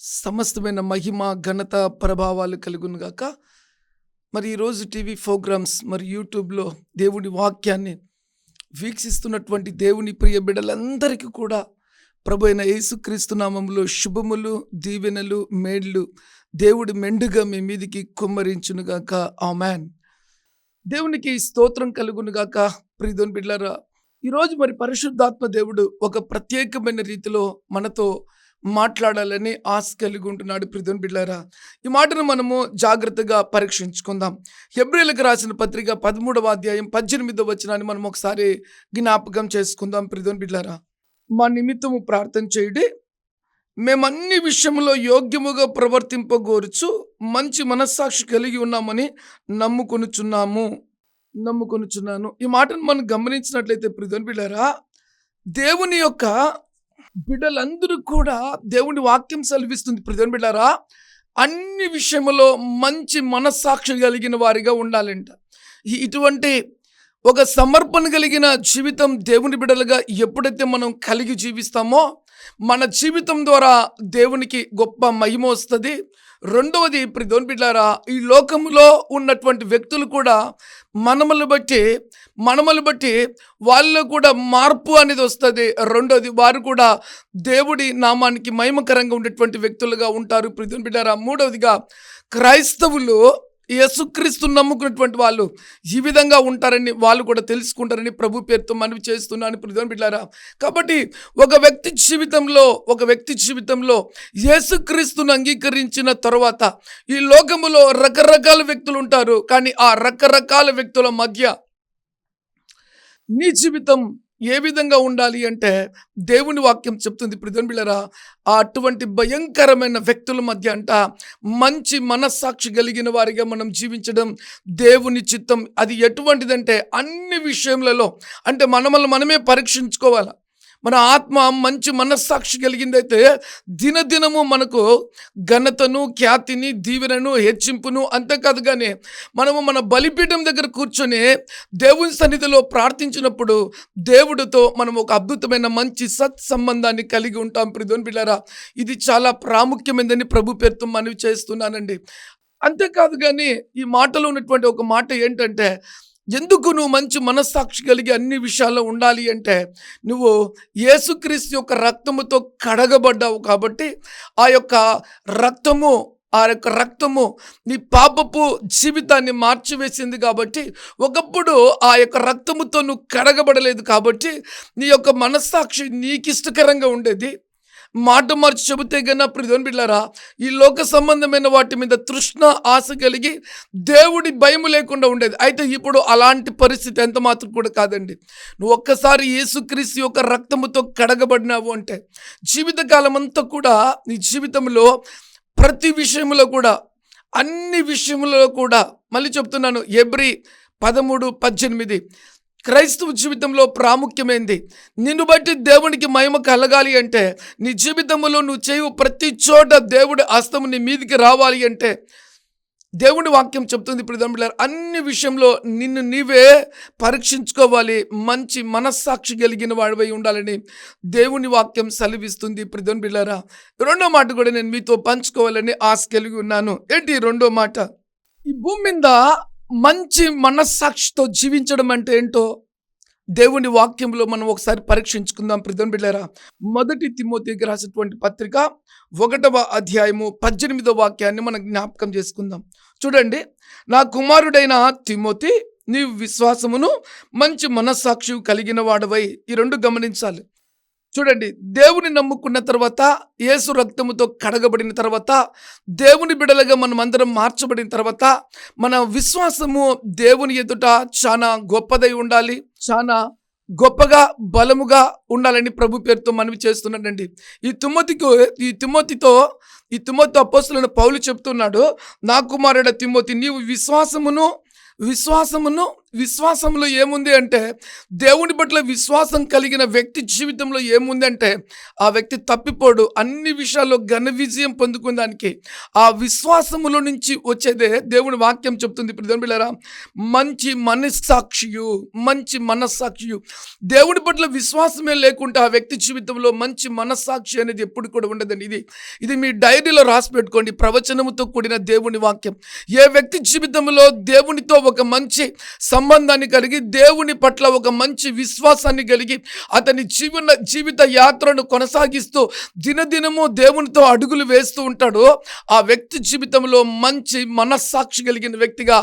సమస్తమైన మహిమ ఘనత ప్రభావాలు కలుగునుగాక మరి ఈరోజు టీవీ ప్రోగ్రామ్స్ మరి యూట్యూబ్లో దేవుని వాక్యాన్ని వీక్షిస్తున్నటువంటి దేవుని ప్రియ బిడ్డలందరికీ కూడా ప్రభు అయిన యేసుక్రీస్తు నామములో శుభములు దీవెనలు మేడ్లు దేవుడి మెండుగా మీ మీదికి కుమ్మరించునుగాక ఆమెన్. దేవునికి స్తోత్రం కలుగునుగాక ప్రియదోని బిడ్లారా ఈరోజు మరి పరిశుద్ధాత్మ దేవుడు ఒక ప్రత్యేకమైన రీతిలో మనతో మాట్లాడాలని ఆశ కలిగి ఉంటున్నాడు ప్రిధున్ బిడ్డారా ఈ మాటను మనము జాగ్రత్తగా పరీక్షించుకుందాం. హెబ్రిలకు రాసిన పత్రిక పదమూడవ అధ్యాయం పద్దెనిమిదవ వచనాన్ని మనం ఒకసారి జ్ఞాపకం చేసుకుందాం ప్రిధున్ బిడ్డారా మా నిమిత్తము ప్రార్థన చేయుడి మేము అన్ని విషయంలో యోగ్యముగా ప్రవర్తింపగోరుచు మంచి మనస్సాక్షి కలిగి ఉన్నామని నమ్ముకొనుచున్నాము. నమ్ముకొనుచున్నాను. ఈ మాటను మనం గమనించినట్లయితే ప్రిధున్ బిడ్డారా దేవుని యొక్క బిడ్డలందరూ కూడా దేవుని వాక్యం సెలవిస్తుంది. ప్రజలు బిడ్డారా అన్ని విషయంలో మంచి మనస్సాక్షి కలిగిన వారిగా ఉండాలంట. ఇటువంటి ఒక సమర్పణ కలిగిన జీవితం దేవుని బిడ్డలుగా ఎప్పుడైతే మనం కలిగి జీవిస్తామో మన జీవితం ద్వారా దేవునికి గొప్ప మహిమ వస్తుంది. రెండవది ప్రిధోన్ బిడ్డారా ఈ లోకంలో ఉన్నటువంటి వ్యక్తులు కూడా మనములు బట్టి మనమలు బట్టి వాళ్ళలో కూడా మార్పు అనేది వస్తుంది. రెండోది వారు కూడా దేవుడి నామానికి మహిమకరంగా ఉండేటువంటి వ్యక్తులుగా ఉంటారు. ప్రిధుని బిడ్డారా మూడవదిగా క్రైస్తవులు యేసుక్రీస్తు నమ్ముకున్నటువంటి వాళ్ళు ఈ విధంగా ఉంటారని వాళ్ళు కూడా తెలుసుకుంటారని ప్రభు పేరుతో మనవి చేస్తున్నాను ప్రిధుని బిడ్డారా. కాబట్టి ఒక వ్యక్తి జీవితంలో ఒక వ్యక్తి జీవితంలో యేసుక్రీస్తును అంగీకరించిన తర్వాత ఈ లోకములో రకరకాల వ్యక్తులు ఉంటారు. కానీ ఆ రకరకాల వ్యక్తుల మధ్య నీ జీవితం ఏ విధంగా ఉండాలి అంటే దేవుని వాక్యం చెప్తుంది. ప్రిధన్ అటువంటి భయంకరమైన వ్యక్తుల మధ్య అంట మంచి మనస్సాక్షి కలిగిన వారిగా మనం జీవించడం దేవుని చిత్తం. అది ఎటువంటిదంటే అన్ని విషయములలో అంటే మనమల్ని మనమే పరీక్షించుకోవాలి? మన ఆత్మ మంచి మనస్సాక్షి కలిగిందైతే దినదినము మనకు ఘనతను ఖ్యాతిని దీవెనను హెచ్చింపును అంతేకాదు కానీ మనము మన బలిపీఠం దగ్గర కూర్చొని దేవుని సన్నిధిలో ప్రార్థించినప్పుడు దేవుడితో మనం ఒక అద్భుతమైన మంచి సత్ సంబంధాన్ని కలిగి ఉంటాం. ప్రిధోన్ బిళ్ళారా ఇది చాలా ప్రాముఖ్యమైనదని ప్రభు పేరుతో మనవి చేస్తున్నానండి. అంతేకాదు కానీ ఈ మాటలో ఉన్నటువంటి ఒక మాట ఏంటంటే ఎందుకు నువ్వు మంచి మనస్సాక్షి కలిగి అన్ని విషయాల్లో ఉండాలి అంటే నువ్వు యేసుక్రీస్తు యొక్క రక్తముతో కడగబడ్డావు కాబట్టి ఆ యొక్క రక్తము ఆ యొక్క రక్తము నీ పాపపు జీవితాన్ని మార్చివేసింది కాబట్టి ఒకప్పుడు ఆ యొక్క రక్తముతో నువ్వు కడగబడలేదు కాబట్టి నీ యొక్క మనస్సాక్షి నీకు ఇష్టకరంగా ఉండేది. మాట మార్చి చెబితే కన్నా ప్రిధోన్ బిడ్డారా ఈ లోక సంబంధమైన వాటి మీద తృష్ణ ఆశ కలిగి దేవుడి భయం లేకుండా ఉండేది. అయితే ఇప్పుడు అలాంటి పరిస్థితి ఎంత మాత్రం కూడా కాదండి. నువ్వు ఒక్కసారి యేసుక్రీస్తు యొక్క రక్తముతో కడగబడినావు అంటే జీవితకాలం అంతా కూడా నీ జీవితంలో ప్రతి విషయంలో కూడా అన్ని విషయములలో కూడా మళ్ళీ చెప్తున్నాను ఎబ్రి పదమూడు పద్దెనిమిది క్రైస్తవ జీవితంలో ప్రాముఖ్యమైంది. నిన్ను బట్టి దేవునికి మహిమ కలగాలి అంటే నీ జీవితంలో నువ్వు చేయు ప్రతి చోట దేవుడి హస్తము నీ మీదికి రావాలి అంటే దేవుడి వాక్యం చెప్తుంది ప్రిదంబులారు అన్ని విషయంలో నిన్ను నీవే పరీక్షించుకోవాలి మంచి మనస్సాక్షి కలిగిన వాడివై ఉండాలని దేవుని వాక్యం సెలవిస్తుంది ప్రిధన్ బిళ్ళారా రెండో మాట కూడా నేను మీతో పంచుకోవాలని ఆశ కలిగి ఉన్నాను. ఏంటి రెండో మాట? ఈ భూమి మీద మంచి మనస్సాక్షితో జీవించడం అంటే ఏంటో దేవుని వాక్యంలో మనం ఒకసారి పరీక్షించుకుందాం ప్రధాన బిడ్డారా మొదటి తిమ్మోతికి రాసినటువంటి పత్రిక ఒకటవ అధ్యాయము పద్దెనిమిదవ వాక్యాన్ని మనం జ్ఞాపకం చేసుకుందాం. చూడండి నా కుమారుడైన తిమోతి నీ విశ్వాసమును మంచి మనస్సాక్షి కలిగిన వాడవై. ఈ రెండు గమనించాలి. చూడండి దేవుని నమ్ముకున్న తర్వాత యేసు రక్తముతో కడగబడిన తర్వాత దేవుని బిడలుగా మనం అందరం మార్చబడిన తర్వాత మన విశ్వాసము దేవుని ఎదుట చాలా గొప్పదై ఉండాలి చాలా గొప్పగా బలముగా ఉండాలని ప్రభు పేరుతో మనవి చేస్తున్నాడండి. ఈ తిమ్మతికి ఈ తిమ్మతితో ఈ తిమ్మతితో అపోస్తులను పౌలు చెప్తున్నాడు నా కుమారుడ తిమ్మతి నీవు విశ్వాసమును విశ్వాసమును విశ్వాసంలో ఏముంది అంటే దేవుని పట్ల విశ్వాసం కలిగిన వ్యక్తి జీవితంలో ఏముంది అంటే ఆ వ్యక్తి తప్పిపోడు. అన్ని విషయాల్లో ఘన విజయం పొందుకునే దానికి ఆ విశ్వాసములో నుంచి వచ్చేదే దేవుని వాక్యం చెప్తుంది. ఇప్పుడు బిళ్ళారా మంచి మనస్సాక్షియు మంచి మనస్సాక్షియు. దేవుని పట్ల విశ్వాసమే లేకుండా ఆ వ్యక్తి జీవితంలో మంచి మనస్సాక్షి అనేది ఎప్పుడు కూడా ఉండదండి. ఇది ఇది మీ డైరీలో రాసి పెట్టుకోండి. ప్రవచనముతో కూడిన దేవుని వాక్యం. ఏ వ్యక్తి జీవితంలో దేవునితో ఒక మంచి సంబంధాన్ని కలిగి దేవుని పట్ల ఒక మంచి విశ్వాసాన్ని కలిగి అతని జీవన జీవిత యాత్రను కొనసాగిస్తూ దినదినము దేవునితో అడుగులు వేస్తూ ఉంటాడు. ఆ వ్యక్తి జీవితంలో మంచి మనస్సాక్షి కలిగిన వ్యక్తిగా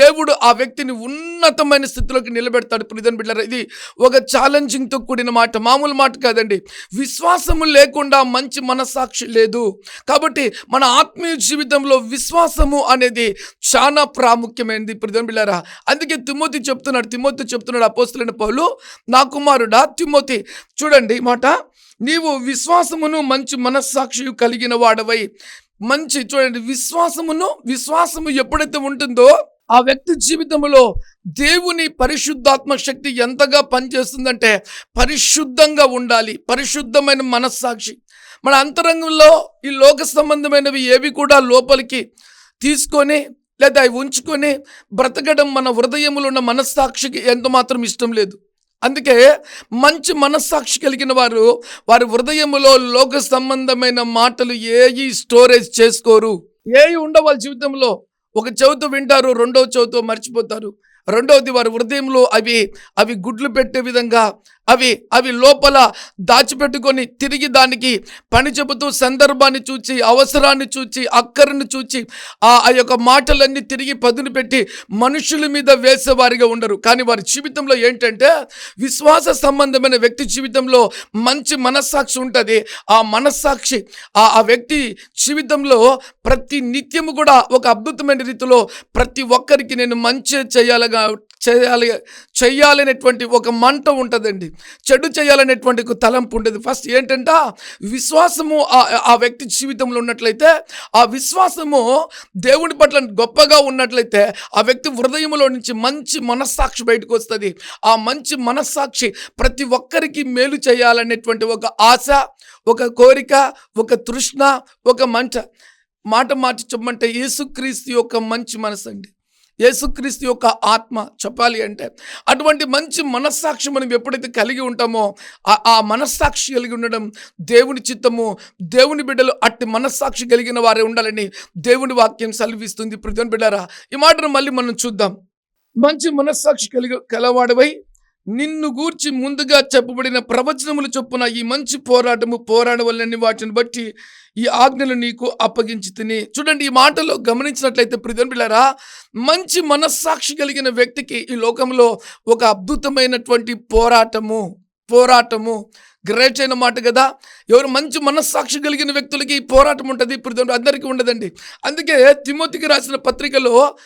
దేవుడు ఆ వ్యక్తిని ఉన్నతమైన స్థితిలోకి నిలబెడతాడు. ప్రిధన్ బిడ్డరా ఇది ఒక ఛాలెంజింగ్తో కూడిన మాట మామూలు మాట కాదండి. విశ్వాసము లేకుండా మంచి మనస్సాక్షి లేదు. కాబట్టి మన ఆత్మీయ జీవితంలో విశ్వాసము అనేది చాలా ప్రాముఖ్యమైనది. ప్రిధన్ బిళ్ళారా అందుకే తిమ్మోతి చెప్తున్నాడు తిమ్మోతి చెప్తున్నాడు అపోస్తులైన పౌలు నా కుమారుడా తిమ్మోతి చూడండి మాట. నీవు విశ్వాసమును మంచి మనస్సాక్షి కలిగిన వాడవై. మంచి చూడండి విశ్వాసమును విశ్వాసము ఎప్పుడైతే ఉంటుందో ఆ వ్యక్తి జీవితంలో దేవుని పరిశుద్ధాత్మ శక్తి ఎంతగా పనిచేస్తుందంటే పరిశుద్ధంగా ఉండాలి పరిశుద్ధమైన మనస్సాక్షి. మన అంతరంగంలో ఈ లోక సంబంధమైనవి ఏవి కూడా లోపలికి తీసుకొని లేదా అవి ఉంచుకొని బ్రతకడం మన హృదయంలో ఉన్న మనస్సాక్షికి ఎంత మాత్రం ఇష్టం లేదు. అందుకే మంచి మనస్సాక్షి కలిగిన వారు వారి హృదయములో లోక సంబంధమైన మాటలు ఏవి స్టోరేజ్ చేసుకోరు. ఏవి ఉండవు వాళ్ళ జీవితంలో. ఒక చెవితో వింటారు రెండవ చెవితో మర్చిపోతారు. రెండవది వారి హృదయంలో అవి అవి గుడ్లు పెట్టే విధంగా అవి అవి లోపల దాచిపెట్టుకొని తిరిగి దానికి పని చెబుతూ సందర్భాన్ని చూచి అవసరాన్ని చూచి అక్కరిని చూచి ఆ ఆ యొక్క మాటలన్నీ తిరిగి పదును పెట్టి మనుషుల మీద వేసేవారిగా ఉండరు. కానీ వారి జీవితంలో ఏంటంటే విశ్వాస సంబంధమైన వ్యక్తి జీవితంలో మంచి మనస్సాక్షి ఉంటుంది. ఆ మనస్సాక్షి ఆ ఆ వ్యక్తి జీవితంలో ప్రతి నిత్యము కూడా ఒక అద్భుతమైన రీతిలో ప్రతి ఒక్కరికి నేను మంచి చేయాలగా చేయాలి చెయ్యాలనేటువంటి ఒక మంట ఉంటుందండి. చెడు చేయాలనేటువంటి ఒక తలంపు ఉండేది. ఫస్ట్ ఏంటంటే విశ్వాసము ఆ వ్యక్తి జీవితంలో ఉన్నట్లయితే ఆ విశ్వాసము దేవుని పట్ల గొప్పగా ఉన్నట్లయితే ఆ వ్యక్తి హృదయంలో నుంచి మంచి మనస్సాక్షి బయటకు వస్తుంది. ఆ మంచి మనస్సాక్షి ప్రతి ఒక్కరికి మేలు చేయాలనేటువంటి ఒక ఆశ ఒక కోరిక ఒక తృష్ణ ఒక మంట. మాట మార్చి చెప్పమంటే యేసుక్రీస్తు యొక్క మంచి మనసు అండి యేసుక్రీస్తు యొక్క ఆత్మ చెప్పాలి అంటే అటువంటి మంచి మనస్సాక్షి మనం ఎప్పుడైతే కలిగి ఉంటామో ఆ మనస్సాక్షి కలిగి ఉండడం దేవుని చిత్తము దేవుని బిడ్డలు అట్టి మనస్సాక్షి కలిగిన వారే ఉండాలని దేవుని వాక్యం సెలవిస్తుంది. ప్రతిని బిడ్డారా ఈ మాటను మళ్ళీ మనం చూద్దాం. మంచి మనస్సాక్షి కలిగి కలవాడవై నిన్ను గూర్చి ముందుగా చెప్పబడిన ప్రవచనములు చొప్పున ఈ మంచి పోరాటము పోరాడవలని వాటిని బట్టి ఈ ఆజ్ఞలు నీకు అప్పగించి తిని. చూడండి ఈ మాటలో గమనించినట్లయితే ప్రిధన్ మంచి మనస్సాక్షి కలిగిన వ్యక్తికి ఈ లోకంలో ఒక అద్భుతమైనటువంటి పోరాటము పోరాటము గ్రేట్ అయిన మాట కదా? ఎవరు మంచి మనస్సాక్షి కలిగిన వ్యక్తులకి ఈ పోరాటం ఉంటుంది? ఇప్పుడు అందరికీ ఉండదండి. అందుకే తిమోతికి రాసిన పత్రికలో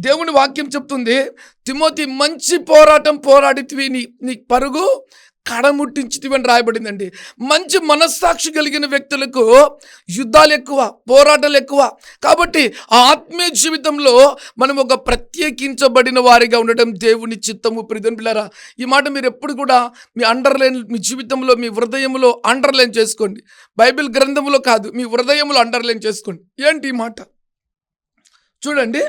దేవుని వాక్యం చెప్తుంది తిమోతి మంచి పోరాటం పోరాడితివి నీ నీ పరుగు కడముట్టించితివి అని రాయబడిందండి. మంచి మనస్సాక్షి కలిగిన వ్యక్తులకు యుద్ధాలు ఎక్కువ పోరాటాలు ఎక్కువ. కాబట్టి ఆ ఆత్మీయ జీవితంలో మనం ఒక ప్రత్యేకించబడిన వారిగా ఉండడం దేవుని చిత్తము. ప్రిధన్ పిల్లరా ఈ మాట మీరు ఎప్పుడు కూడా మీ అండర్లైన్ మీ జీవితంలో మీ హృదయంలో అండర్లైన్ చేసుకోండి. బైబిల్ గ్రంథంలో కాదు మీ హృదయంలో అండర్లైన్ చేసుకోండి. ఏంటి ఈ మాట? చూడండి.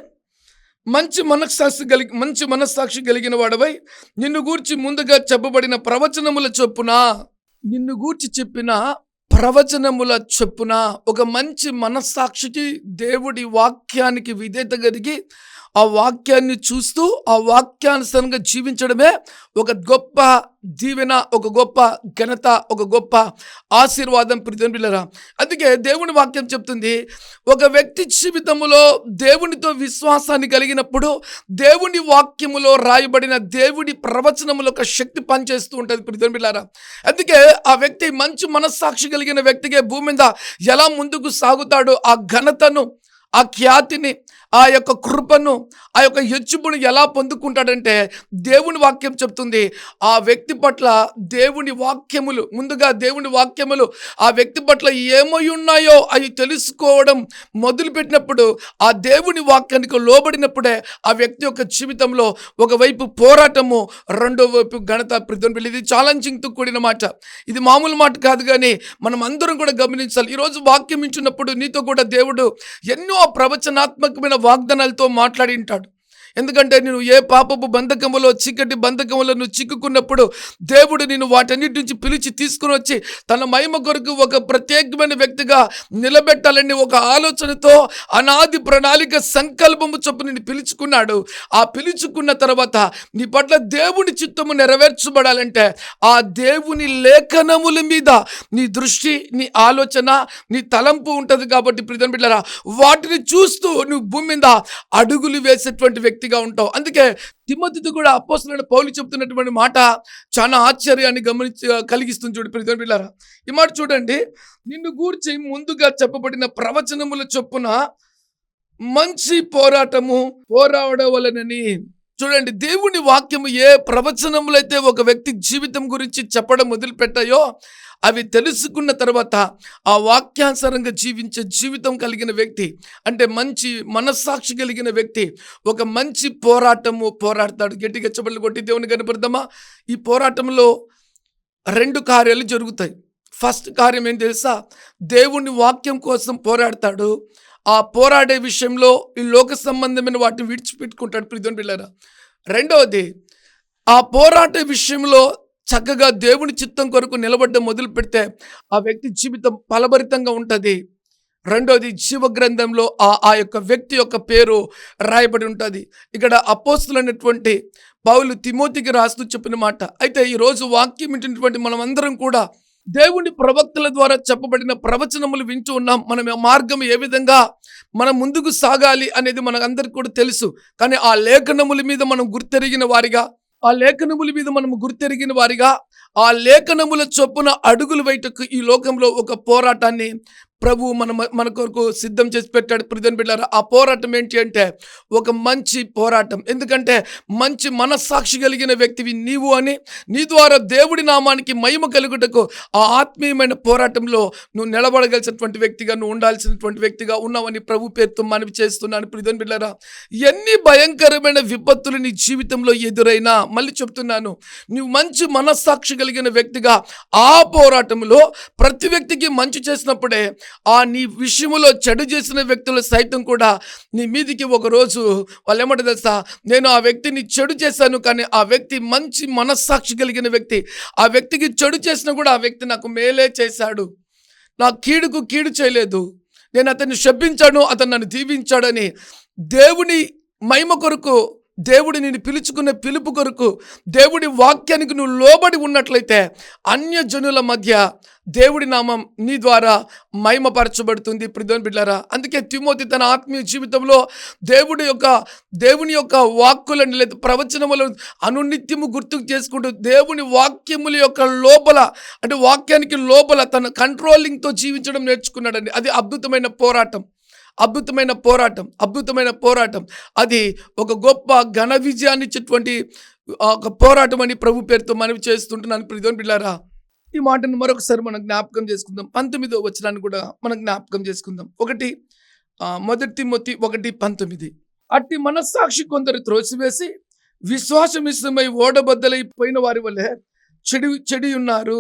మంచి మనస్సాక్షి కలిగి మంచి మనస్సాక్షి కలిగిన వాడవై నిన్ను గూర్చి ముందుగా చెప్పబడిన ప్రవచనముల చొప్పున నిన్ను గూర్చి చెప్పిన ప్రవచనముల చొప్పున ఒక మంచి మనస్సాక్షికి దేవుడి వాక్యానికి విధేత కలిగి ఆ వాక్యాన్ని చూస్తూ ఆ వాక్యానుసారంగా జీవించడమే ఒక గొప్ప దీవెన ఒక గొప్ప ఘనత ఒక గొప్ప ఆశీర్వాదం ప్రితంబిలరా అందుకే దేవుని వాక్యం చెప్తుంది ఒక వ్యక్తి జీవితంలో దేవునితో విశ్వాసాన్ని కలిగినప్పుడు దేవుని వాక్యములో రాయబడిన దేవుడి ప్రవచనములో ఒక శక్తి పనిచేస్తూ ఉంటుంది ప్రితంబిలారా అందుకే ఆ వ్యక్తి మంచి మనస్సాక్షి కలిగిన వ్యక్తికే భూమి మీద ఎలా ముందుకు సాగుతాడో ఆ ఘనతను ఆ ఖ్యాతిని ఆ యొక్క కృపను ఆ యొక్క హెచ్చుపును ఎలా పొందుకుంటాడంటే దేవుని వాక్యం చెప్తుంది. ఆ వ్యక్తి పట్ల దేవుని వాక్యములు ముందుగా దేవుని వాక్యములు ఆ వ్యక్తి పట్ల ఏమై ఉన్నాయో అవి తెలుసుకోవడం మొదలుపెట్టినప్పుడు ఆ దేవుని వాక్యానికి లోబడినప్పుడే ఆ వ్యక్తి యొక్క జీవితంలో ఒకవైపు పోరాటము రెండో వైపు ఘనత ప్రతిధ్వని ఇది ఛాలెంజింగ్తో కూడిన మాట. ఇది మామూలు మాట కాదు కానీ మనం అందరం కూడా గమనించాలి. ఈరోజు వాక్యం ఇచ్చినప్పుడు నీతో కూడా దేవుడు ఎన్నో ప్రవచనాత్మకమైన వాగ్దానాలతో మాట్లాడింటాడు ఎందుకంటే నేను ఏ పాపపు బంధకములో చీకటి బంధకములో నువ్వు చిక్కుకున్నప్పుడు దేవుడు నేను వాటన్నిటి నుంచి పిలిచి తీసుకుని వచ్చి తన మహిమ కొరకు ఒక ప్రత్యేకమైన వ్యక్తిగా నిలబెట్టాలని ఒక ఆలోచనతో అనాది ప్రణాళిక సంకల్పము చొప్పు నేను పిలుచుకున్నాడు. ఆ పిలుచుకున్న తర్వాత నీ పట్ల దేవుని చిత్తము నెరవేర్చబడాలంటే ఆ దేవుని లేఖనముల మీద నీ దృష్టి నీ ఆలోచన నీ తలంపు ఉంటుంది కాబట్టి ప్రితం బిడ్డరా వాటిని చూస్తూ నువ్వు భూమి మీద అడుగులు వేసేటువంటి వ్యక్తి వ్యక్తిగా ఉంటావు. అందుకే తిమ్మతితో కూడా అపోస్తున్న పౌలు చెప్తున్నటువంటి మాట చాలా ఆశ్చర్యాన్ని గమనించి కలిగిస్తుంది చూడు ప్రతి బిడ్డారా. ఈ మాట చూడండి. నిన్ను గూర్చి ముందుగా చెప్పబడిన ప్రవచనముల చొప్పున మంచి పోరాటము పోరాడవలనని చూడండి. దేవుని వాక్యము ఏ ప్రవచనములైతే ఒక వ్యక్తి జీవితం గురించి చెప్పడం మొదలుపెట్టాయో అవి తెలుసుకున్న తర్వాత ఆ వాక్యానుసారంగా జీవించే జీవితం కలిగిన వ్యక్తి అంటే మంచి మనస్సాక్షి కలిగిన వ్యక్తి ఒక మంచి పోరాటము పోరాడతాడు. గట్టిగా చెప్పలు కొట్టి దేవుని కనపడదామా ఈ పోరాటంలో రెండు కార్యాలు జరుగుతాయి. ఫస్ట్ కార్యం ఏం తెలుసా? దేవుని వాక్యం కోసం పోరాడతాడు. ఆ పోరాడే విషయంలో ఈ లోక సంబంధమైన వాటిని విడిచిపెట్టుకుంటాడు. ప్రిధుని పిల్లరా రెండవది ఆ పోరాట విషయంలో చక్కగా దేవుని చిత్తం కొరకు నిలబడ్డం మొదలు పెడితే ఆ వ్యక్తి జీవితం ఫలభరితంగా ఉంటుంది. రెండోది జీవ గ్రంథంలో ఆ ఆ యొక్క వ్యక్తి యొక్క పేరు రాయబడి ఉంటుంది. ఇక్కడ అపోస్తులైనటువంటి పౌలు తిమోతికి రాస్తూ చెప్పిన మాట. అయితే ఈరోజు వాక్యం వింటున్నటువంటి మనమందరం కూడా దేవుని ప్రవక్తల ద్వారా చెప్పబడిన ప్రవచనములు వింటూ ఉన్నాం. మనం ఆ మార్గం ఏ విధంగా మనం ముందుకు సాగాలి అనేది మనకందరికీ కూడా తెలుసు. కానీ ఆ లేఖనముల మీద మనం గుర్తెరిగిన వారిగా ఆ లేఖనముల మీద మనం గుర్తెరిగిన వారిగా ఆ లేఖనముల చొప్పున అడుగులు బయటకు ఈ లోకంలో ఒక పోరాటాన్ని ప్రభు మన మన కొరకు సిద్ధం చేసి పెట్టాడు. ప్రిధన్ బిడ్డారా ఆ పోరాటం ఏంటి అంటే ఒక మంచి పోరాటం. ఎందుకంటే మంచి మనస్సాక్షి కలిగిన వ్యక్తివి నీవు అని నీ ద్వారా దేవుడి నామానికి మహిమ కలుగుటకు ఆ ఆత్మీయమైన పోరాటంలో నువ్వు నిలబడగలిసినటువంటి వ్యక్తిగా నువ్వు ఉండాల్సినటువంటి వ్యక్తిగా ఉన్నావని ప్రభు పేరుతో మనవి చేస్తున్నాను. ప్రిధన్ బిడ్డారా ఎన్ని భయంకరమైన విపత్తులు నీ జీవితంలో ఎదురైనా మళ్ళీ చెప్తున్నాను నువ్వు మంచి మనస్సాక్షి కలిగిన వ్యక్తిగా ఆ పోరాటంలో ప్రతి వ్యక్తికి మంచి చేసినప్పుడే ఆ నీ విషయంలో చెడు చేసిన వ్యక్తులు సైతం కూడా నీ మీదికి ఒకరోజు వాళ్ళు ఏమంటారు తెలుసా? నేను ఆ వ్యక్తిని చెడు చేశాను కానీ ఆ వ్యక్తి మంచి మనస్సాక్షి కలిగిన వ్యక్తి. ఆ వ్యక్తికి చెడు చేసినా కూడా ఆ వ్యక్తి నాకు మేలే చేశాడు. నా కీడుకు కీడు చేయలేదు. నేను అతన్ని శపించాను అతను నన్ను దీవించాడని దేవుని మహిమ కొరకు దేవుడి నేను పిలుచుకున్న పిలుపు కొరకు దేవుడి వాక్యానికి నువ్వు లోబడి ఉన్నట్లయితే అన్యజనుల మధ్య దేవుడి నామం నీ ద్వారా మహిమపరచబడుతుంది. ప్రిధోన్ బిడ్డారా అందుకే తిమోతి తన ఆత్మీయ జీవితంలో దేవుడి యొక్క దేవుని యొక్క వాక్కులను లేదా ప్రవచనములను అనునిత్యము గుర్తుకు చేసుకుంటూ దేవుని వాక్యముల యొక్క లోపల అంటే వాక్యానికి లోపల తన కంట్రోలింగ్తో జీవించడం నేర్చుకున్నాడండి. అది అద్భుతమైన పోరాటం. అద్భుతమైన పోరాటం అద్భుతమైన పోరాటం. అది ఒక గొప్ప ఘన విజయాన్ని ఇచ్చేటువంటి ఒక పోరాటం అని ప్రభు పేరుతో మనవి చేస్తుంటున్నాను. ప్రిధోన్ బిళ్ళారా ఈ మాటను మరొకసారి మనం జ్ఞాపకం చేసుకుందాం. పంతొమ్మిదో వచనాన్ని కూడా మనం జ్ఞాపకం చేసుకుందాం. ఒకటి మొదటి మొత్తి ఒకటి పంతొమ్మిది. అట్టి మనస్సాక్షి కొందరు త్రోసివేసి విశ్వాసమిశ్రమై ఓడబద్దలైపోయిన వారి వల్లే చెడి చెడి ఉన్నారు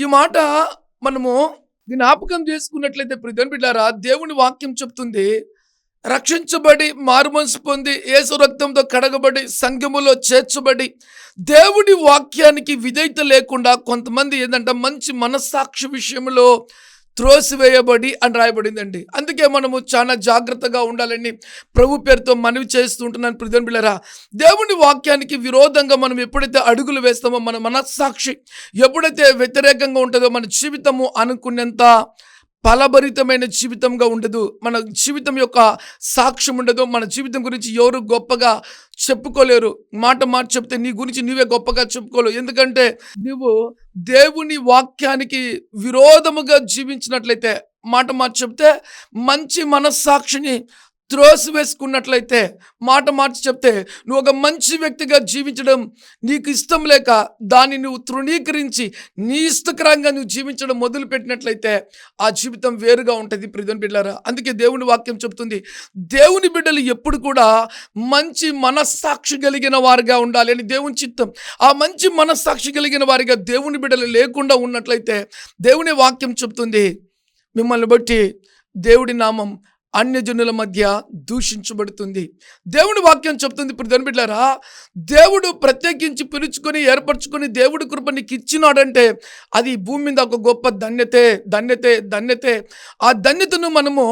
ఈ మాట మనము జ్ఞాపకం చేసుకున్నట్లయితే ప్రిధన్ బిడ్డారా దేవుని వాక్యం చెప్తుంది రక్షించబడి మారుమనసు పొంది ఏసు రక్తంతో కడగబడి సంఘములో చేర్చబడి దేవుడి వాక్యానికి విధేయత లేకుండా కొంతమంది ఏంటంటే మంచి మనస్సాక్షి విషయంలో త్రోసివేయబడి అని రాయబడిందండి. అందుకే మనము చాలా జాగ్రత్తగా ఉండాలని ప్రభు పేరుతో మనవి చేస్తూ ఉంటున్నాను ప్రిధన్ బిళ్ళరా. దేవుని వాక్యానికి విరోధంగా మనం ఎప్పుడైతే అడుగులు వేస్తామో మన మనస్సాక్షి ఎప్పుడైతే వ్యతిరేకంగా ఉంటుందో మన జీవితము అనుకున్నంత ఫలభరితమైన జీవితంగా ఉండదు. మన జీవితం యొక్క సాక్ష్యం ఉండదు. మన జీవితం గురించి ఎవరు గొప్పగా చెప్పుకోలేరు. మాట మాట చెప్తే నీ గురించి నీవే గొప్పగా చెప్పుకోలేవు. ఎందుకంటే నువ్వు దేవుని వాక్యానికి విరోధముగా జీవించినట్లయితే మాట మాట చెప్తే మంచి మనస్సాక్షిని త్రోసి వేసుకున్నట్లయితే మాట మార్చి చెప్తే నువ్వు ఒక మంచి వ్యక్తిగా జీవించడం నీకు ఇష్టం లేక దాన్ని నువ్వు తృణీకరించి నీ ఇష్టకరంగా నువ్వు జీవించడం మొదలుపెట్టినట్లయితే ఆ జీవితం వేరుగా ఉంటుంది ప్రిధన్ బిడ్డారా అందుకే దేవుని వాక్యం చెప్తుంది దేవుని బిడ్డలు ఎప్పుడు కూడా మంచి మనస్సాక్షి కలిగిన వారిగా ఉండాలి అని దేవుని చిత్తం. ఆ మంచి మనస్సాక్షి కలిగిన వారిగా దేవుని బిడ్డలు లేకుండా ఉన్నట్లయితే దేవుని వాక్యం చెప్తుంది మిమ్మల్ని బట్టి దేవుడి నామం అన్యజనుల మధ్య దూషించబడుతుంది. దేవుడి వాక్యం చెప్తుంది ఇప్పుడు బిడ్డారా దేవుడు ప్రత్యేకించి పిలుచుకొని ఏర్పరచుకొని దేవుడి కృప నీకు ఇచ్చినాడంటే అది భూమి మీద ఒక గొప్ప ధన్యతే ధన్యతే ధన్యతే. ఆ ధన్యతను మనము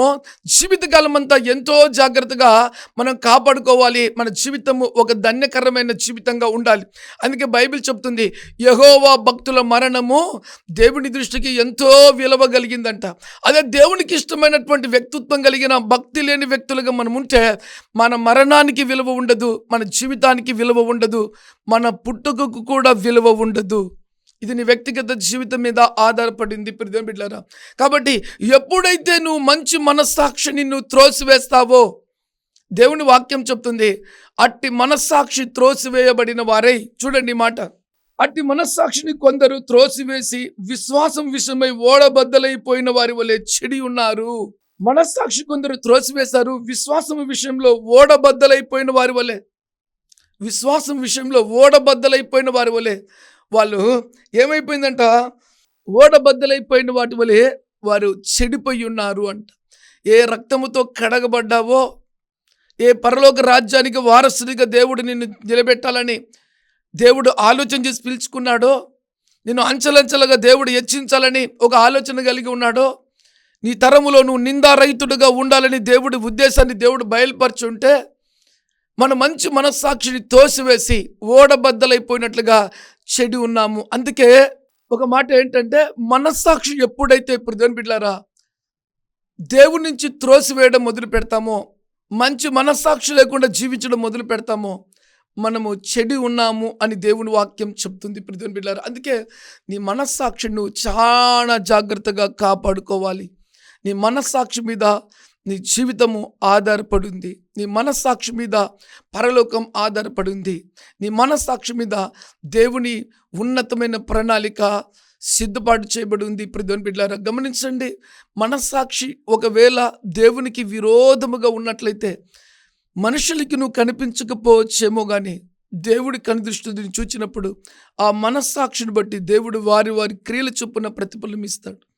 జీవితకాలం అంతా ఎంతో జాగ్రత్తగా మనం కాపాడుకోవాలి. మన జీవితము ఒక ధన్యకరమైన జీవితంగా ఉండాలి. అందుకే బైబిల్ చెప్తుంది యహోవా భక్తుల మరణము దేవుని దృష్టికి ఎంతో విలువ కలిగిందంట. అదే దేవునికి ఇష్టమైనటువంటి వ్యక్తిత్వం కలిగిన భక్తి లేని వ్యక్తులుగా మనం ఉంటే మన మరణానికి విలువ ఉండదు మన జీవితానికి విలువ ఉండదు మన పుట్టుకకు కూడా విలువ ఉండదు. ఇది నీ వ్యక్తిగత జీవితం మీద ఆధారపడింది ప్రియ బిడ్డారా కాబట్టి ఎప్పుడైతే నువ్వు మంచి మనస్సాక్షిని నువ్వు త్రోసివేస్తావో దేవుని వాక్యం చెప్తుంది అట్టి మనస్సాక్షి త్రోసివేయబడిన వారై. చూడండి మాట. అట్టి మనస్సాక్షిని కొందరు త్రోసివేసి విశ్వాసం విషయమై ఓడబద్దలైపోయిన వారి వలె చెడి ఉన్నారు. మనస్సాక్షి కొందరు త్రోసివేశారు. విశ్వాసం విషయంలో ఓడబద్దలైపోయిన వారి వలె. విశ్వాసం విషయంలో ఓడబద్దలైపోయిన వారి వలె. వాళ్ళు ఏమైపోయిందంట? ఓడబద్దలైపోయిన వాటి వలె వారు చెడిపోయి ఉన్నారు అంట. ఏ రక్తముతో కడగబడ్డావో? ఏ పరలోక రాజ్యానికి వారసుడిగా దేవుడు నిన్ను నిలబెట్టాలని దేవుడు ఆలోచన చేసి పిలుచుకున్నాడో? నిన్ను అంచలంచలుగా దేవుడు హెచ్చించాలని ఒక ఆలోచన కలిగి ఉన్నాడో? నీ తరములో నువ్వు నిందారహితుడుగా ఉండాలని దేవుడి ఉద్దేశాన్ని దేవుడు బయలుపరచుంటే మన మంచి మనస్సాక్షిని తోసివేసి ఓడబద్దలైపోయినట్లుగా చెడి ఉన్నాము. అందుకే ఒక మాట ఏంటంటే మనస్సాక్షి ఎప్పుడైతే ఇప్పుడు బిడ్లారా దేవుడి నుంచి త్రోసివేయడం మొదలు పెడతామో మంచి మనస్సాక్షి లేకుండా జీవించడం మొదలు పెడతామో మనము చెడి ఉన్నాము అని దేవుని వాక్యం చెప్తుంది ప్రతిని బిడ్డారు అందుకే నీ మనస్సాక్షిని నువ్వు చాలా జాగ్రత్తగా కాపాడుకోవాలి. నీ మనస్సాక్షి మీద నీ జీవితము ఆధారపడింది. నీ మనస్సాక్షి మీద పరలోకం ఆధారపడింది. నీ మనస్సాక్షి మీద దేవుని ఉన్నతమైన ప్రణాళిక సిద్ధపాటు చేయబడి ఉంది ప్రతిని బిడ్డారా గమనించండి. మనస్సాక్షి ఒకవేళ దేవునికి విరోధముగా ఉన్నట్లయితే మనుషులకి నువ్వు కనిపించకపోవచ్చేమో కానీ దేవుడి కనుదృష్టిని చూచినప్పుడు ఆ మనస్సాక్షిని బట్టి దేవుడు వారి వారి క్రియల చొప్పున ప్రతిఫలం ఇస్తాడు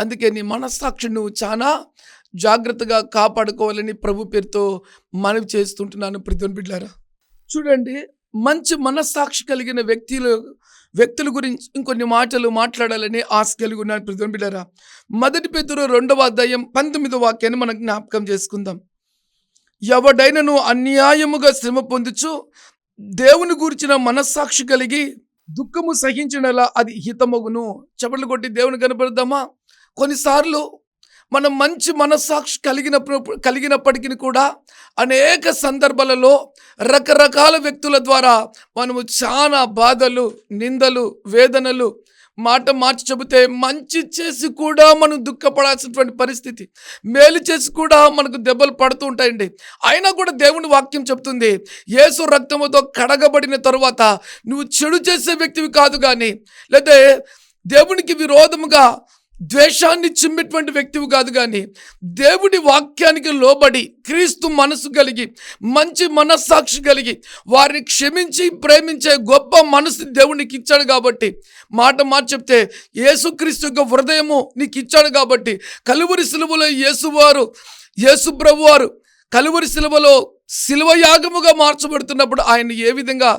అందుకే నీ మనస్సాక్షిని నువ్వు చాలా జాగ్రత్తగా కాపాడుకోవాలని ప్రభు పేరుతో మనవి చేస్తుంటున్నాను ప్రతిని బిడ్డారా చూడండి మంచి మనస్సాక్షి కలిగిన వ్యక్తులు వ్యక్తుల గురించి ఇంకొన్ని మాటలు మాట్లాడాలని ఆశ కలిగి ఉన్నాను ప్రతిని బిడ్డారా మొదటి పెద్దరు రెండవ అధ్యాయం పంతొమ్మిదో వాక్యాన్ని మనం జ్ఞాపకం చేసుకుందాం. ఎవడైనను అన్యాయముగా శ్రమ పొందుచు దేవుని గురించిన మనస్సాక్షి కలిగి దుఃఖము సహించినలా అది హితమగును. చెప్పలు కొట్టి దేవుని కనపడదామా కొన్నిసార్లు మనం మంచి మనస్సాక్షి కలిగినప్పుడు కలిగినప్పటికీ కూడా అనేక సందర్భాలలో రకరకాల వ్యక్తుల ద్వారా మనము చాలా బాధలు నిందలు వేదనలు మాట మార్చి చెబితే మంచి చేసి కూడా మనం దుఃఖపడాల్సినటువంటి పరిస్థితి మేలు చేసి కూడా మనకు దెబ్బలు పడుతూ ఉంటాయండి. అయినా కూడా దేవుని వాక్యం చెప్తుంది యేసు రక్తముతో కడగబడిన తరువాత నువ్వు చెడు చేసే వ్యక్తివి కాదు కానీ లేదా దేవునికి విరోధముగా ద్వేషాన్ని చిమ్మేటువంటి వ్యక్తివి కాదు కానీ దేవుడి వాక్యానికి లోబడి క్రీస్తు మనసు కలిగి మంచి మనస్సాక్షి కలిగి వారిని క్షమించి ప్రేమించే గొప్ప మనసు దేవునికి ఇచ్చాడు కాబట్టి మాట మాట చెప్తే యేసుక్రీస్తు యొక్క హృదయము నీకు ఇచ్చాడు కాబట్టి కలువురి సిలువలో యేసువారు యేసు ప్రభు కలువరి సిలువలో శిలువ యాగముగా మార్చబడుతున్నప్పుడు ఆయన ఏ విధంగా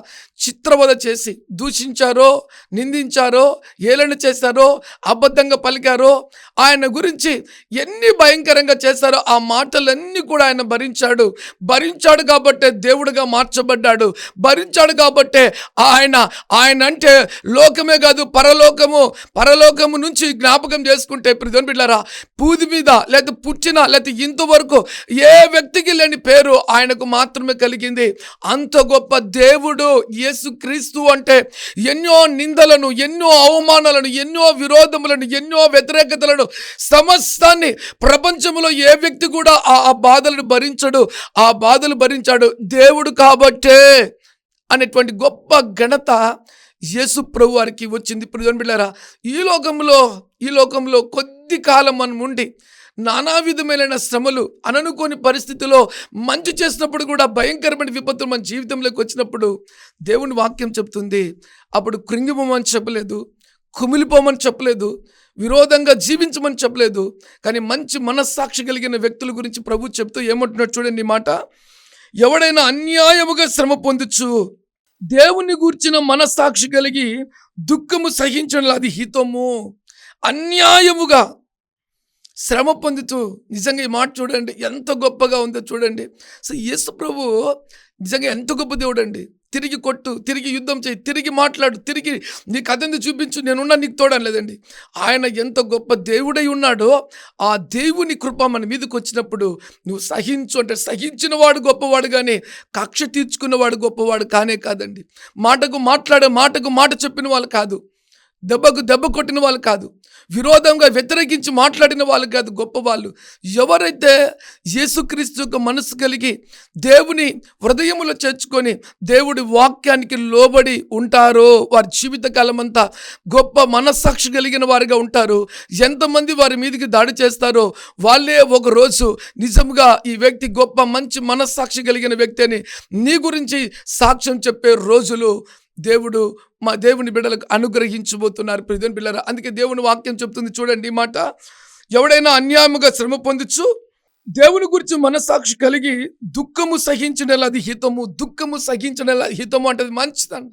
చిత్రవద చేసి దూషించారో నిందించారో ఏలన చేశారో అబద్ధంగా పలికారో ఆయన గురించి ఎన్ని భయంకరంగా చేశారో ఆ మాటలన్నీ కూడా ఆయన భరించాడు. భరించాడు కాబట్టే దేవుడుగా మార్చబడ్డాడు. భరించాడు కాబట్టే ఆయన ఆయన అంటే లోకమే కాదు పరలోకము పరలోకము నుంచి జ్ఞాపకం చేసుకుంటే ప్రజన్ బిడ్డారా పూది మీద లేకపోతే పుట్టిన లేకపోతే ఇంతవరకు ఏ వ్యక్తికి లేని పేరు ఆయనకు మాత్రమే కలిగింది. అంత గొప్ప దేవుడు ఏ యేసు క్రీస్తు అంటే ఎన్నో నిందలను ఎన్నో అవమానాలను ఎన్నో విరోధములను ఎన్నో వ్యతిరేకతలను సమస్తాన్ని ప్రపంచంలో ఏ వ్యక్తి కూడా ఆ ఆ బాధలను భరించడు ఆ బాధలు భరించాడు. దేవుడు కాబట్టే అనేటువంటి గొప్ప ఘనత యేసు ప్రభు వారికి వచ్చింది. ఇప్పుడు బిళ్ళారా ఈ లోకంలో ఈ లోకంలో కొద్ది కాలం మనం ఉండి నానా విధమైన శ్రమలు అననుకోని పరిస్థితిలో మంచి చేసినప్పుడు కూడా భయంకరమైన విపత్తులు మన జీవితంలోకి వచ్చినప్పుడు దేవుని వాక్యం చెప్తుంది. అప్పుడు కృంగిపోమని చెప్పలేదు కుమిలిపోమని చెప్పలేదు విరోధంగా జీవించమని చెప్పలేదు. కానీ మంచి మనస్సాక్షి కలిగిన వ్యక్తుల గురించి ప్రభు చెప్తూ ఏమంటున్నాడు చూడండి మాట. ఎవడైనా అన్యాయముగా శ్రమ పొందొచ్చు దేవుని గూర్చిన మనస్సాక్షి కలిగి దుఃఖము సహించడం అది హితము. అన్యాయముగా శ్రమ పొందుతూ నిజంగా ఈ మాట చూడండి ఎంత గొప్పగా ఉందో చూడండి. సో యేసు ప్రభు నిజంగా ఎంత గొప్ప దేవుడు అండి తిరిగి కొట్టు తిరిగి యుద్ధం చేయి తిరిగి మాట్లాడు తిరిగి నీ కథంది చూపించు నేనున్నా నీకు తోడం లేదండి. ఆయన ఎంత గొప్ప దేవుడై ఉన్నాడో ఆ దేవుని కృప మన మీదకి వచ్చినప్పుడు నువ్వు సహించు అంటే సహించిన వాడు గొప్పవాడు కానీ కక్ష తీర్చుకున్నవాడు గొప్పవాడు కానే కాదండి. మాటకు మాట్లాడే మాటకు మాట చెప్పిన వాళ్ళు కాదు. దెబ్బకు దెబ్బ కొట్టిన వాళ్ళు కాదు. విరోధంగా వ్యతిరేకించి మాట్లాడిన వాళ్ళు కాదు గొప్పవాళ్ళు. ఎవరైతే యేసుక్రీస్తు యొక్క మనసు కలిగి దేవుని హృదయములో చేర్చుకొని దేవుడి వాక్యానికి లోబడి ఉంటారో వారి జీవితకాలం అంతా గొప్ప మనస్సాక్షి కలిగిన వారిగా ఉంటారు ఎంతమంది వారి మీదకి దాడి చేస్తారో వాళ్ళే ఒక రోజు నిజంగా ఈ వ్యక్తి గొప్ప మంచి మనస్సాక్షి కలిగిన వ్యక్తి అని నీ గురించి సాక్ష్యం చెప్పే రోజులు దేవుడు మా దేవుని బిడ్డలకు అనుగ్రహించబోతున్నారు. ప్రజల బిడ్డరా అందుకే దేవుని వాక్యం చెప్తుంది చూడండి ఈ మాట. ఎవడైనా అన్యాయముగా శ్రమ పొందొచ్చు దేవుని గురించి మనస్సాక్షి కలిగి దుఃఖము సహించడం అది హితము దుఃఖము సహించడం హితము అంటే అది మంచిదంట.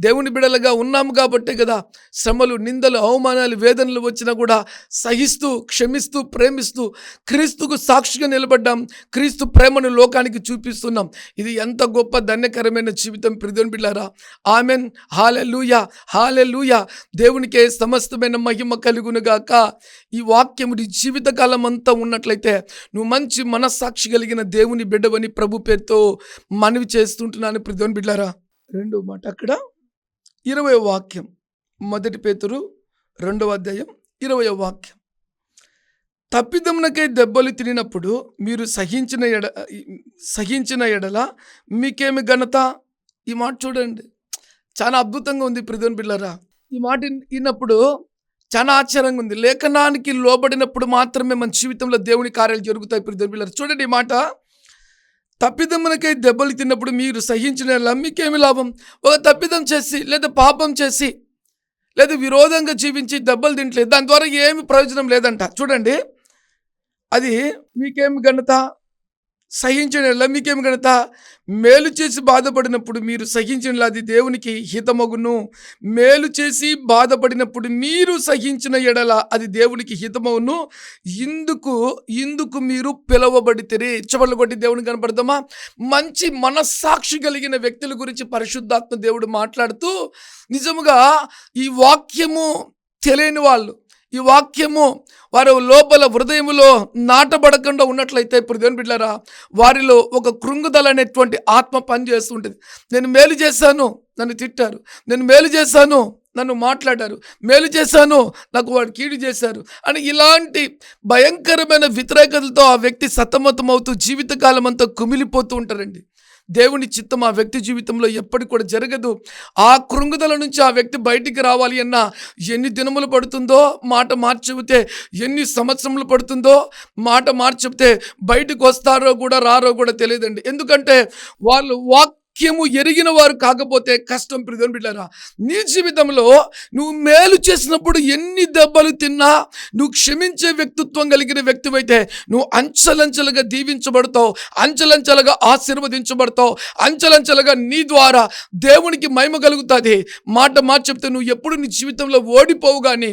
దేవుని బిడలుగా ఉన్నాము కాబట్టే కదా శ్రమలు నిందలు అవమానాలు వేదనలు వచ్చినా కూడా సహిస్తూ క్షమిస్తూ ప్రేమిస్తూ క్రీస్తుకు సాక్షిగా నిలబడ్డాం. క్రీస్తు ప్రేమను లోకానికి చూపిస్తున్నాం. ఇది ఎంత గొప్ప ధన్యకరమైన జీవితం ప్రిధుని బిడ్డారా. ఆమెన్. హాలె లూయ హాలె లూయ దేవునికే సమస్తమైన మహిమ కలుగునుగాక ఈ వాక్యము నీ జీవితకాలం అంతా ఉన్నట్లయితే నువ్వు మంచి మనస్సాక్షి కలిగిన దేవుని బిడ్డవని ప్రభు పేరుతో మనవి చేస్తుంటున్నాను ప్రిధుని బిడ్డారా. రెండో మాట అక్కడ ఇరవై వాక్యం. మొదటి పేతురు రెండవ అధ్యాయం ఇరవై వాక్యం. తప్పిదమునకై దెబ్బలు తినినప్పుడు మీరు సహించిన ఎడ సహించిన ఎడల మీకేమి ఘనత? ఈ మాట చూడండి. చాలా అద్భుతంగా ఉంది ప్రధాన పిల్లరా ఈ మాట విన్నప్పుడు చాలా ఆశ్చర్యంగా ఉంది. లేఖనానికి లోబడినప్పుడు మాత్రమే మన జీవితంలో దేవుని కార్యాలు జరుగుతాయి ప్రధాన పిల్లలు చూడండి ఈ మాట. తప్పిదమునకై దెబ్బలు తిన్నప్పుడు మీరు సహించిన ఎడల మీకేమి లాభం? ఒక తప్పిదం చేసి లేదా పాపం చేసి లేదా విరోధంగా జీవించి దెబ్బలు తింటలేదు దాని ద్వారా ఏమి ప్రయోజనం లేదంట. చూడండి. అది మీకేమి ఘనత? సహించడంలో ఎడల మీకేమి ఘనత? మేలు చేసి బాధపడినప్పుడు మీరు సహించిన అది దేవునికి హితమగును. మేలు చేసి బాధపడినప్పుడు మీరు సహించిన ఎడల అది దేవునికి హితమగును. ఇందుకు ఇందుకు మీరు పిలవబడితే చెప్పలు కొట్టి దేవుని కనపడదామా? మంచి మనస్సాక్షి కలిగిన వ్యక్తుల గురించి పరిశుద్ధాత్మ దేవుడు మాట్లాడుతూ నిజముగా ఈ వాక్యము తెలియని వాళ్ళు ఈ వాక్యము వారు లోపల హృదయంలో నాటబడకుండా ఉన్నట్లయితే ఇప్పుడు దేవుని బిడ్డారా వారిలో ఒక కృంగుదల అనేటువంటి ఆత్మ పనిచేస్తుంటుంది. నేను మేలు చేశాను నన్ను తిట్టారు. నేను మేలు చేశాను నన్ను మాట్లాడారు. మేలు చేశాను నాకు వాడు కీడు చేశారు అని ఇలాంటి భయంకరమైన వ్యతిరేకతలతో ఆ వ్యక్తి సతమతం అవుతూ జీవితకాలం అంతా కుమిలిపోతూ ఉంటారండి. దేవుని చిత్తం ఆ వ్యక్తి జీవితంలో ఎప్పటికి కూడా జరగదు. ఆ కృంగుదల నుంచి ఆ వ్యక్తి బయటికి రావాలి అన్న ఎన్ని దినములు పడుతుందో మాట మార్చబితే ఎన్ని సంవత్సరములు పడుతుందో మాట మార్చెబితే బయటకు వస్తారో కూడా రారో కూడా తెలియదండి. ఎందుకంటే వాళ్ళు వాక్ వాక్యము ఎరిగిన వారు కాకపోతే కష్టం ప్రిధం బిడ్డారా. నీ జీవితంలో నువ్వు మేలు చేసినప్పుడు ఎన్ని దెబ్బలు తిన్నా నువ్వు క్షమించే వ్యక్తిత్వం కలిగిన వ్యక్తివైతే నువ్వు అంచలంచెలుగా దీవించబడతావు అంచలంచెలుగా ఆశీర్వదించబడతావు అంచలంచెలుగా నీ ద్వారా దేవునికి మహిమ కలుగుతుంది. మాట మాట చెప్తే నువ్వు ఎప్పుడు నీ జీవితంలో ఓడిపోవు కానీ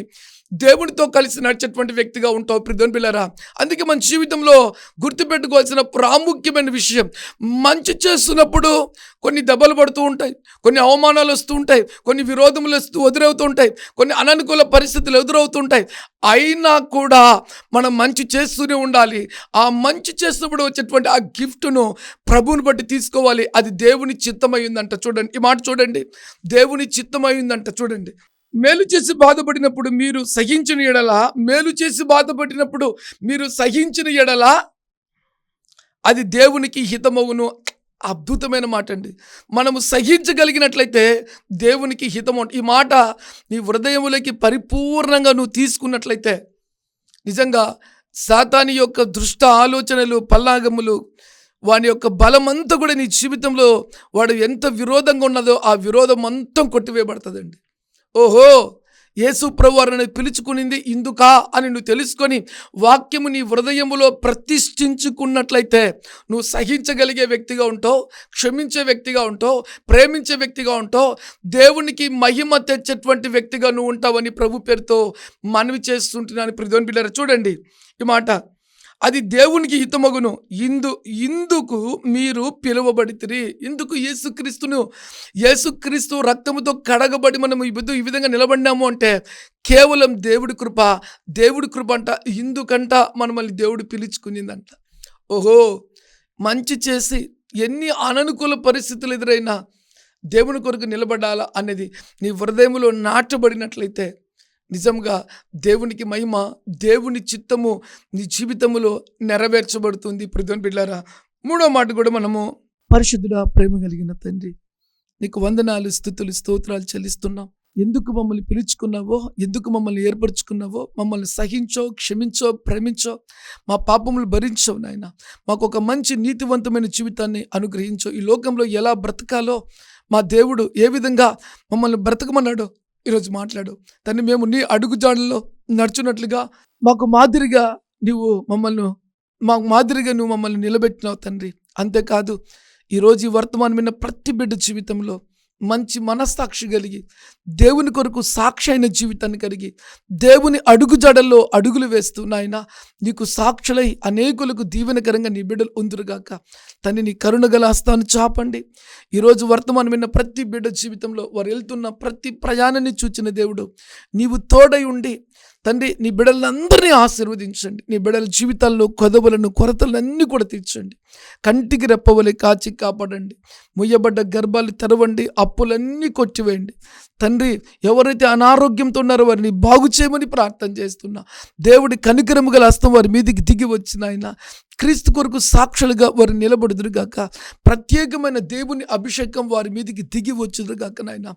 దేవునితో కలిసి నడిచేటువంటి వ్యక్తిగా ఉంటావు ప్రిధోని పిల్లరా అందుకే మన జీవితంలో గుర్తుపెట్టుకోవాల్సిన ప్రాముఖ్యమైన విషయం మంచి చేస్తున్నప్పుడు కొన్ని దెబ్బలు పడుతూ ఉంటాయి కొన్ని అవమానాలు వస్తూ ఉంటాయి కొన్ని విరోధములు వస్తూ ఎదురవుతూ ఉంటాయి కొన్ని అననుకూల పరిస్థితులు ఎదురవుతుంటాయి అయినా కూడా మనం మంచి చేస్తూనే ఉండాలి. ఆ మంచి చేస్తున్నప్పుడు వచ్చేటువంటి ఆ గిఫ్ట్ను ప్రభువుని బట్టి తీసుకోవాలి. అది దేవుని చిత్తమైందంట చూడండి. ఈ మాట చూడండి. దేవుని చిత్తమైందంట చూడండి. మేలు చేసి బాధపడినప్పుడు మీరు సహించిన ఎడల మేలు చేసి బాధపడినప్పుడు మీరు సహించిన ఎడల అది దేవునికి హితమవును అద్భుతమైన మాట అండి మనము సహించగలిగినట్లయితే దేవునికి హితము ఈ మాట నీ హృదయములకి పరిపూర్ణంగా నువ్వు తీసుకున్నట్లయితే నిజంగా సాతాని యొక్క దృష్ట ఆలోచనలు పల్లాగములు వాని యొక్క బలమంతా కూడా నీ జీవితంలో వాడు ఎంత విరోధంగా ఉన్నదో ఆ విరోధం అంతం కొట్టివేయబడుతుందండి. ఓహో యేసు ప్రభు వారిని పిలుచుకునింది ఇందుకా అని నువ్వు తెలుసుకొని వాక్యము నీ హృదయములో ప్రతిష్ఠించుకున్నట్లయితే నువ్వు సహించగలిగే వ్యక్తిగా ఉంటావు క్షమించే వ్యక్తిగా ఉంటావు ప్రేమించే వ్యక్తిగా ఉంటావు దేవునికి మహిమ తెచ్చేటువంటి వ్యక్తిగా నువ్వు ఉంటావని ప్రభు పేరుతో మనవి చేస్తుంటున్నాను. ప్రిధోని పిల్లలు చూడండి ఈ మాట. అది దేవునికి హితమగును. ఇందు ఇందుకు మీరు పిలువబడితిరి. ఇందుకు యేసుక్రీస్తును యేసుక్రీస్తు రక్తముతో కడగబడి మనం ఈ ఈ విధంగా నిలబడినాము అంటే కేవలం దేవుడి కృప దేవుడి కృప అంట ఇందుకంట మనమల్ని దేవుడు పిలుచుకునిందంట. ఓహో! మంచి చేసి ఎన్ని అననుకూల పరిస్థితులు ఎదురైనా దేవుని కొరకు నిలబడాలా అనేది నీ హృదయంలో నాటబడినట్లయితే నిజంగా దేవునికి మహిమ దేవుని చిత్తము నీ జీవితంలో నెరవేర్చబడుతుంది. ప్రతిని బిడ్డారా మూడో మాట కూడా మనము పరిశుద్ధుడా ప్రేమ కలిగిన తండ్రి నీకు వందనాలు స్థుతులు స్తోత్రాలు చెల్లిస్తున్నాం. ఎందుకు మమ్మల్ని పిలుచుకున్నావో ఎందుకు మమ్మల్ని ఏర్పరచుకున్నావో మమ్మల్ని సహించో క్షమించో ప్రేమించో మా పాపములు భరించో నాయన. మాకు ఒక మంచి నీతివంతమైన జీవితాన్ని అనుగ్రహించో. ఈ లోకంలో ఎలా బ్రతకాలో మా దేవుడు ఏ విధంగా మమ్మల్ని బ్రతకమన్నాడో ఈరోజు మాట్లాడు. తను మేము నీ అడుగుజాడల్లో నడుచున్నట్లుగా మాకు మాదిరిగా నువ్వు మమ్మల్ని మాకు మాదిరిగా నువ్వు మమ్మల్ని నిలబెట్టినావు తండ్రి. అంతేకాదు ఈరోజు ఈ వర్తమానం విన్న ప్రతి బిడ్డ జీవితంలో మంచి మనస్సాక్షి కలిగి దేవుని కొరకు సాక్షి అయిన జీవితాన్ని కలిగి దేవుని అడుగుజాడల్లో అడుగులు వేస్తూ నాయన నీకు సాక్షులై అనేకులకు దీవెనకరంగా నీ బిడ్డలు ఉందురుగాక. తండ్రి నీ కరుణగల హస్తాన్ని చాపండి. ఈరోజు వర్తమానం విన్న ప్రతి బిడ్డ జీవితంలో వారు వెళ్తున్న ప్రతి ప్రయాణాన్ని చూచిన దేవుడు నీవు తోడై ఉండి తండ్రి నీ బిడ్డలందరినీ ఆశీర్వదించండి. నీ బిడ్డల జీవితాల్లో కొదవలను కొరతలన్నీ కూడా తీర్చండి. కంటికి రెప్పవలే కాచి కాపాడండి. ముయ్యబడ్డ గర్భాలు తెరవండి. అప్పులన్నీ కొట్టివేయండి. తండ్రి ఎవరైతే అనారోగ్యంతో ఉన్నారో వారిని బాగు చేయమని ప్రార్థన చేస్తున్నా. దేవుడి కనికరము గల హస్తం వారి మీదకి దిగి వచ్చిన ఆయన క్రీస్తు కొరకు సాక్షులుగా వారు నిలబడుదురుగాక ప్రత్యేకమైన దేవుని అభిషేకం వారి మీదకి దిగి వచ్చుదురుగాక నాయన.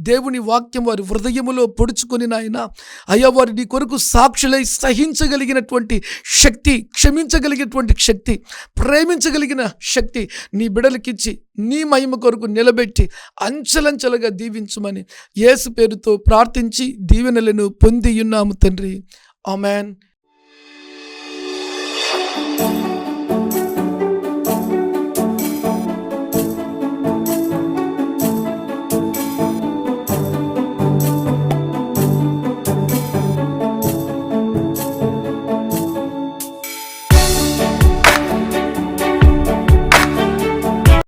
దేవుని వాక్యం వారి హృదయములో పొడుచుకొని నాయన అయ్యా వారి నీ కొరకు సాక్షులై సహించగలిగినటువంటి శక్తి క్షమించగలిగినటువంటి శక్తి ప్రేమించగలిగిన శక్తి నీ బిడలకిచ్చి నీ మహిమ కొరకు నిలబెట్టి అంచెలంచెలుగా దీవించమని యేసు పేరుతో ప్రార్థించి దీవెనలను పొంది ఉన్నాము తండ్రి. ఆమెన్.